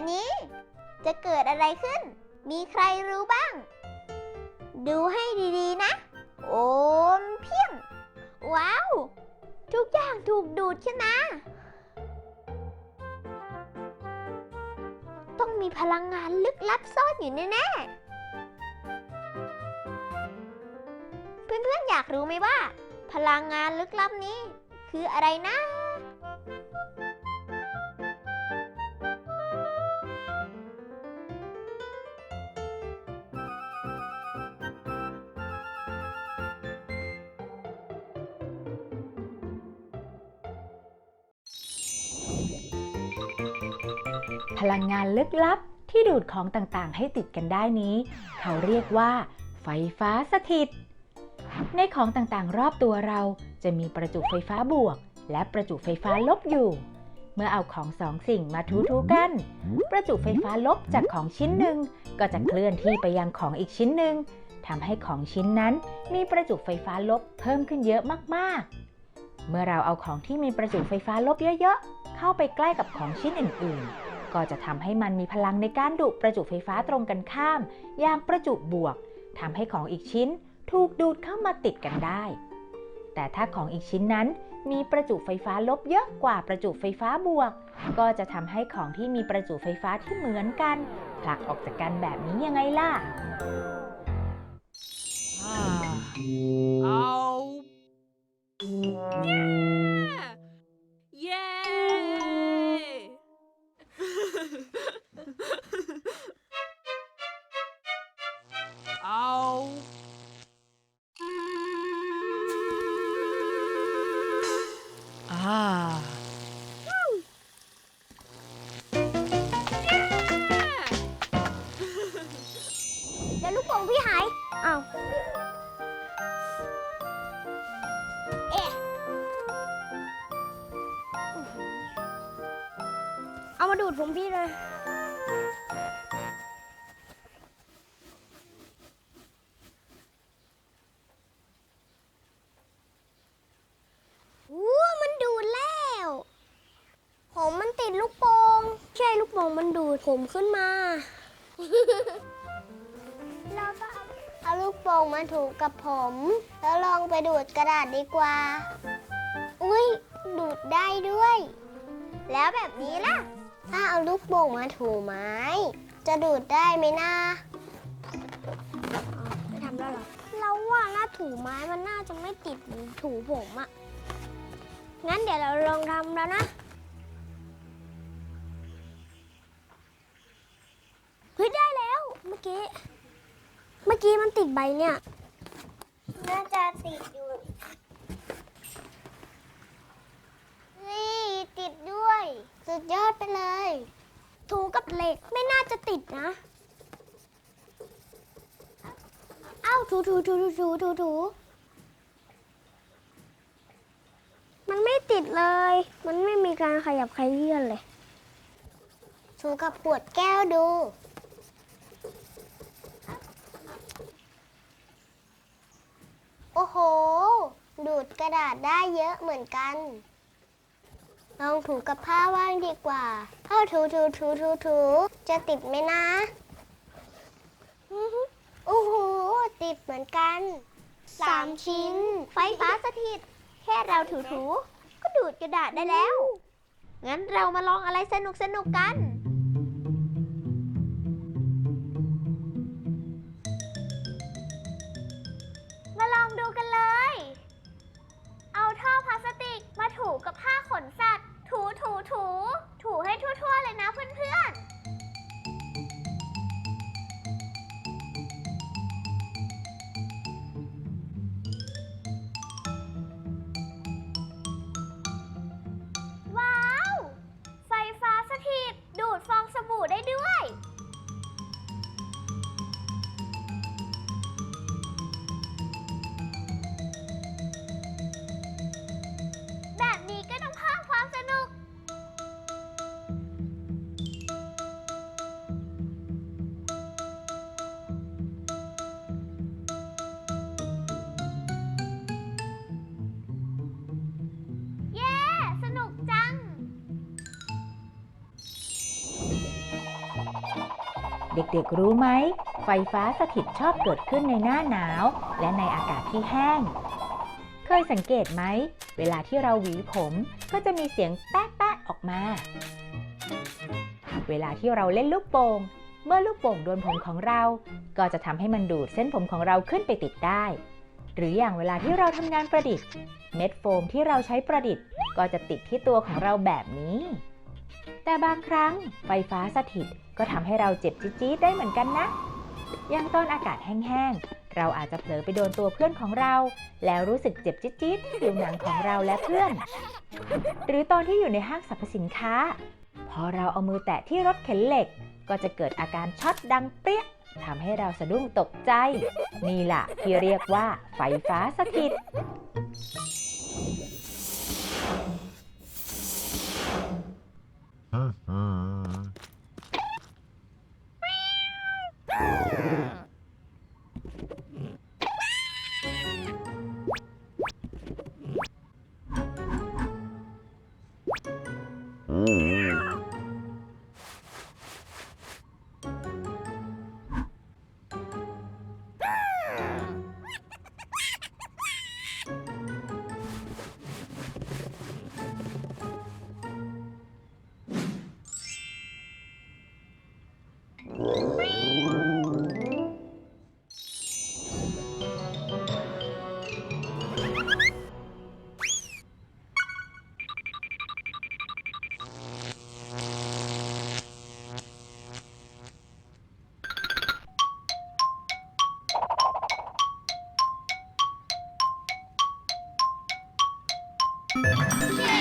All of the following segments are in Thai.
บบนี้ จะเกิดอะไรขึ้น มีใครรู้บ้าง ดูให้ดีๆนะ โอมเพียง ว้าว ทุกอย่างถูกดูดขึ้นมา ต้องมีพลังงานลึกลับซ่อนอยู่แน่ๆ เพื่อนๆ อยากรู้ไหมว่า พลังงานลึกลับนี้ คืออะไรนะ พลังงานลึกลับที่ดูดของต่างๆ ให้ติดกันได้นี้ เขาเรียกว่า ไฟฟ้าสถิต ในของต่างๆ รอบตัวเราจะมีประจุไฟฟ้าบวก และประจุไฟฟ้าลบอยู่ เมื่อเอาของสองสิ่งมาทูๆกัน ประจุไฟฟ้าลบจากของชิ้นหนึ่งก็จะเคลื่อนที่ไปยังของอีกชิ้นหนึ่งทำให้ของชิ้นนั้นมีประจุไฟฟ้าลบเพิ่มขึ้นเยอะมากๆ เมื่อเราเอาของที่มีประจุไฟฟ้าลบเยอะๆ เข้าไปใกล้กับของชิ้นอื่นๆ ก็จะทำให้มันมีพลังในการดูดประจุไฟฟ้าตรงกันข้าม อย่างประจุบวกทำให้ของอีกชิ้นถูกดูดเข้ามาติดกันได้ แต่ถ้าของอีกชิ้นนั้นมีประจุไฟฟ้าลบเยอะกว่าประจุไฟฟ้าบวก ก็จะทำให้ของที่มีประจุไฟฟ้าที่เหมือนกันผลักออกจากกันแบบนี้ยังไงล่ะ เดี๋ยวลูกโป่งพี่หายอ้าวเอ๊ะเอามาดูดผมพี่เลยอู้มันดูดแล้วผมมันติดลูกโป่งใช่ลูกโป่งมันดูดผมขึ้นมา โป่งมาถูกับผม แล้วลองไปดูดกระดาษดีกว่า อุ้ยดูดได้ด้วย แล้วแบบนี้ล่ะ ถ้าเอาลูกโป่งมาถูไม้ จะดูดได้ไหมนะไม่ทำแล้วหรอเราว่าหน้าถูไม้มันน่าจะไม่ติดถูผมอะงั้นเดี๋ยวเราลองทำแล้วนะเฮ้ยได้แล้วเมื่อกี้ อกี้มันติดใบเนี่ย น่าจะติดอยู่นี่ติดด้วย สุดยอดไปเลย ถูกับเหล็กไม่น่าจะติดนะ เอ้าถูถูถูถูถูถูถูมันไม่ติดเลย มันไม่มีการขยับขยื่นเลยถูกับขวดแก้วดู อ้โห ดูดกระดาษได้เยอะเหมือนกัน ลองถูกับผ้าว่างดีกว่าผ้าถูถูถูถูถูจะติดไหมนะอื้อหือโอ้โห ติดเหมือนกันสามชิ้น ไฟฟ้าสถิต แค่เราถูถูก็ดูดกระดาษได้แล้ว งั้นเรามาลองอะไรสนุกสนุกกัน ถูกับผ้าขนสัตว์ ถูถูถู ถูให้ทั่วๆเลยนะเพื่อนๆ เด็กๆ รู้ไหม ไฟฟ้าสถิตชอบเกิดขึ้นในหน้าหนาว และในอากาศที่แห้ง เคยสังเกตไหม เวลาที่เราหวีผมก็จะมีเสียงแป๊ะๆออกมา เวลาที่เราเล่นลูกโป่งเมื่อลูกโป่งโดนผมของเรา ก็จะทำให้มันดูดเส้นผมของเราขึ้นไปติดได้ หรืออย่างเวลาที่เราทำงานประดิษฐ์ เม็ดโฟมที่เราใช้ประดิษฐ์ ก็จะติดที่ตัวของเราแบบนี้ แต่บางครั้งไฟฟ้าสถิตก็ทำให้เราเจ็บจี๊ดๆได้เหมือนกันนะ อย่างตอนอากาศแห้งๆ เราอาจจะเผลอไปโดนตัวเพื่อนของเรา แล้วรู้สึกเจ็บจี๊ดๆที่ผิวหนังของเราและเพื่อน หรือตอนที่อยู่ในห้างสรรพสินค้า พอเราเอามือแตะที่รถเข็นเหล็ก ก็จะเกิดอาการช็อตดังเปรี้ยทำให้เราสะดุ้งตกใจ นี่ล่ะที่เรียกว่าไฟฟ้าสถิต โ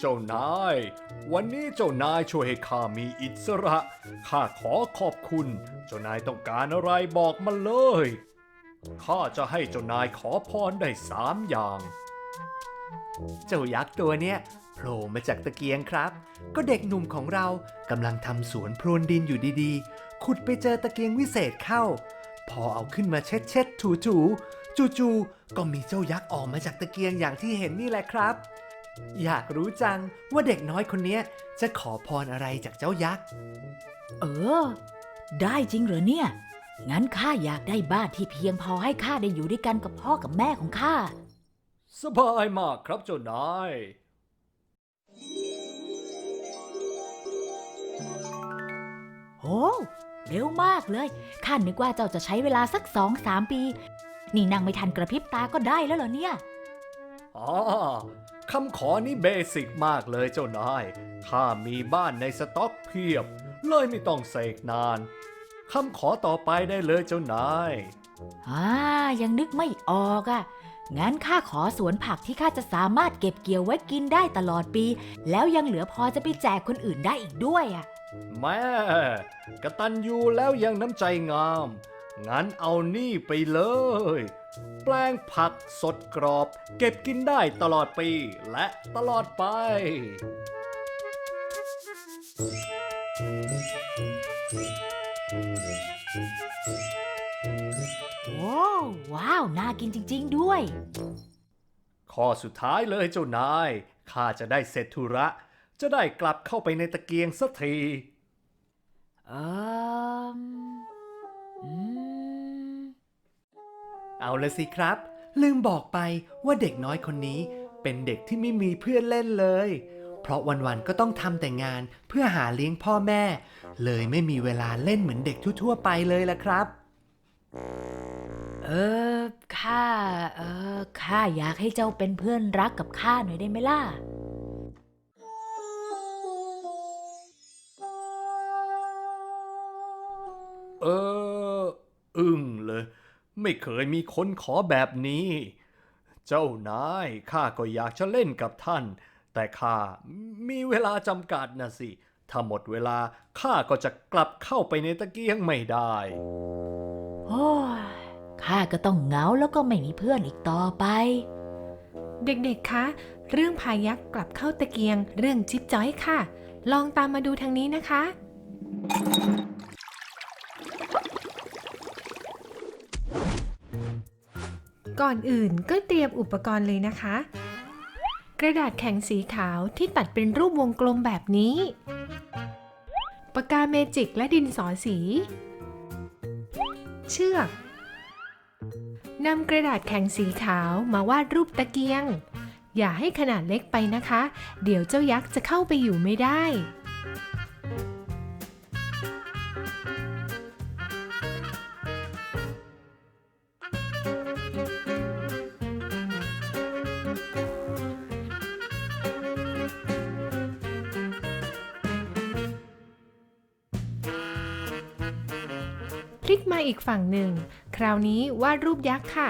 เจ้านาย วันนี้เจ้านายช่วยให้ข้ามีอิสระ ข้าขอขอบคุณ เจ้านายต้องการอะไรบอกมาเลย ข้าจะให้เจ้านายขอพรได้สามอย่าง เจ้ายักษ์ตัวเนี้ยโผล่มาจากตะเกียงครับ ก็เด็กหนุ่มของเรากำลังทำสวนพรวนดินอยู่ดีๆ ขุดไปเจอตะเกียงวิเศษเข้า พอเอาขึ้นมาเช็ดเช็ดถูถูๆจู่ๆก็มีเจ้ายักษ์ออกมาจากตะเกียงอย่างที่เห็นนี่แหละครับ อยากรู้จังว่าเด็กน้อยคนเนี้ยจะขอพรอะไรจากเจ้ายักษ์ เออ ได้จริงเหรอเนี่ย งั้นข้าอยากได้บ้านที่เพียงพอให้ข้าได้อยู่ด้วยกันกับพ่อกับแม่ของข้า สบายมากครับเจ้านายโหเร็วมากเลย ข้านึกว่าเจ้าจะใช้เวลาสักสองสามปี นี่นั่งไม่ทันกระพริบตาก็ได้แล้วเหรอเนี่ย อ๋อ คำขอนี้เบสิกมากเลยเจ้านายข้ามีบ้านในสต็อกเพียบ เลยไม่ต้องเสกนาน คำขอต่อไปได้เลยเจ้านาย อ่า ยังนึกไม่ออกอะ่ะ งั้นข้าขอสวนผักที่ข้าจะสามารถเก็บเกี่ยวไว้กินได้ตลอดปี แล้วยังเหลือพอจะไปแจกคนอื่นได้อีกด้วยอะ แม่กระตันยูแล้วยังน้ำใจงาม งั้นเอานี่ไปเลยแปลงผักสดกรอบ เก็บกินได้ตลอดปีและตลอดไป โอ้ว้าว น่ากินจริง ๆ ด้วย ข้อสุดท้ายเลยเจ้านาย ข้าจะได้เสร็จธุระ จะได้กลับเข้าไปในตะเกียงสักที เออ เอาละสิครับ ลืมบอกไปว่าเด็กน้อยคนนี้เป็นเด็กที่ไม่มีเพื่อนเล่นเลย เพราะวันๆก็ต้องทำแต่งานเพื่อหาเลี้ยงพ่อแม่ เลยไม่มีเวลาเล่นเหมือนเด็กทั่วๆไปเลยละครับ เออข้าเออข้าอยากให้เจ้าเป็นเพื่อนรักกับข้าหน่อยได้ไหมล่ะ ไม่เคยมีคนขอแบบนี้ เจ้านายข้าก็อยากจะเล่นกับท่าน แต่ข้ามีเวลาจำกัดนะสิ ถ้าหมดเวลาข้าก็จะกลับเข้าไปในตะเกียงไม่ได้โอ้ยข้าก็ต้องเหงาแล้วก็ไม่มีเพื่อนอีกต่อไป เด็กๆ คะ เรื่องพายักกลับเข้าตะเกียง เรื่องจิ๊บจ้อยค่ะ ลองตามมาดูทางนี้นะคะ ก่อนอื่นก็เตรียมอุปกรณ์เลยนะคะ กระดาษแข็งสีขาวที่ตัดเป็นรูปวงกลมแบบนี้ ปากกาเมจิกและดินสอสี เชือกนำกระดาษแข็งสีขาวมาวาดรูปตะเกียง อย่าให้ขนาดเล็กไปนะคะ เดี๋ยวเจ้ายักษ์จะเข้าไปอยู่ไม่ได้ ลิกมาอีกฝั่งหนึ่ง คราวนี้วาดรูปยักษ์ค่ะ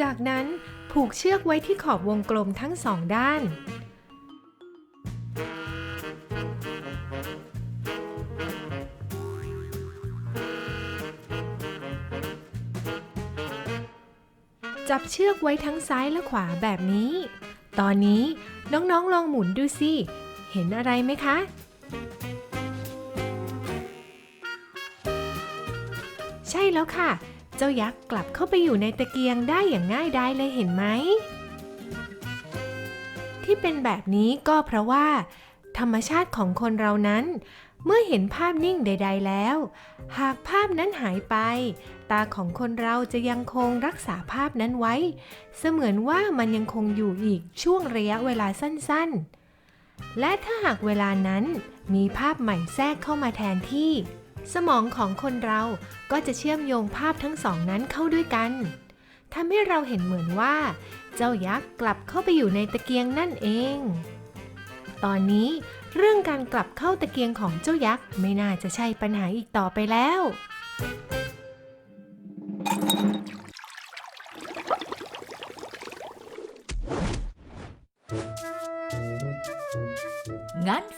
จากนั้นผูกเชือกไว้ที่ขอบวงกลมทั้งสองด้าน จับเชือกไว้ทั้งซ้ายและขวาแบบนี้ ตอนนี้น้องๆลองหมุนดูสิ เห็นอะไรไหมคะใช่แล้วค่ะ เจ้ายักษ์กลับเข้าไปอยู่ในตะเกียงได้อย่างง่ายดายเลยเห็นไหม ที่เป็นแบบนี้ก็เพราะว่า ธรรมชาติของคนเรานั้น เมื่อเห็นภาพนิ่งใด ๆ แล้ว หากภาพนั้นหายไป ตาของคนเราจะยังคงรักษาภาพนั้นไว้ เสมือนว่ามันยังคงอยู่อีกช่วงระยะเวลาสั้นๆ และถ้าหากเวลานั้นมีภาพใหม่แทรกเข้ามาแทนที่ สมองของคนเราก็จะเชื่อมโยงภาพทั้งสองนั้นเข้าด้วยกันทำให้เราเห็นเหมือนว่า เจ้ายักษ์กลับเข้าไปอยู่ในตะเกียงนั่นเอง ตอนนี้เรื่องการกลับเข้าตะเกียงของเจ้ายักษ์ไม่น่าจะใช่ปัญหาอีกต่อไปแล้ว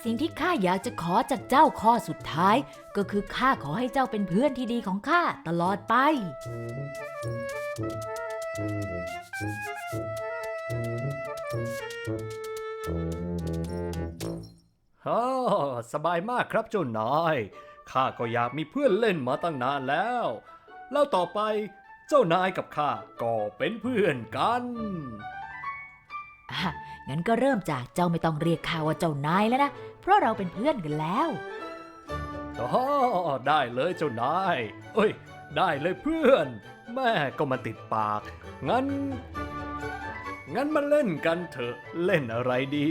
สิ่งที่ข้าอยากจะขอจากเจ้าข้อสุดท้าย ก็คือข้าขอให้เจ้าเป็นเพื่อนที่ดีของข้าตลอดไปฮ่าสบายมากครับเจ้านาย ข้าก็อยากมีเพื่อนเล่นมาตั้งนานแล้ว แล้วต่อไปเจ้านายกับข้าก็เป็นเพื่อนกัน งั้นก็เริ่มจากเจ้าไม่ต้องเรียกข้าว่าเจ้านายแล้วนะ เพราะเราเป็นเพื่อนกันแล้วอ๋อได้เลยเจ้านาย เอ้ย ได้เลยเพื่อน แม่ก็มาติดปาก งั้น งั้นมาเล่นกันเถอะ เล่นอะไรดี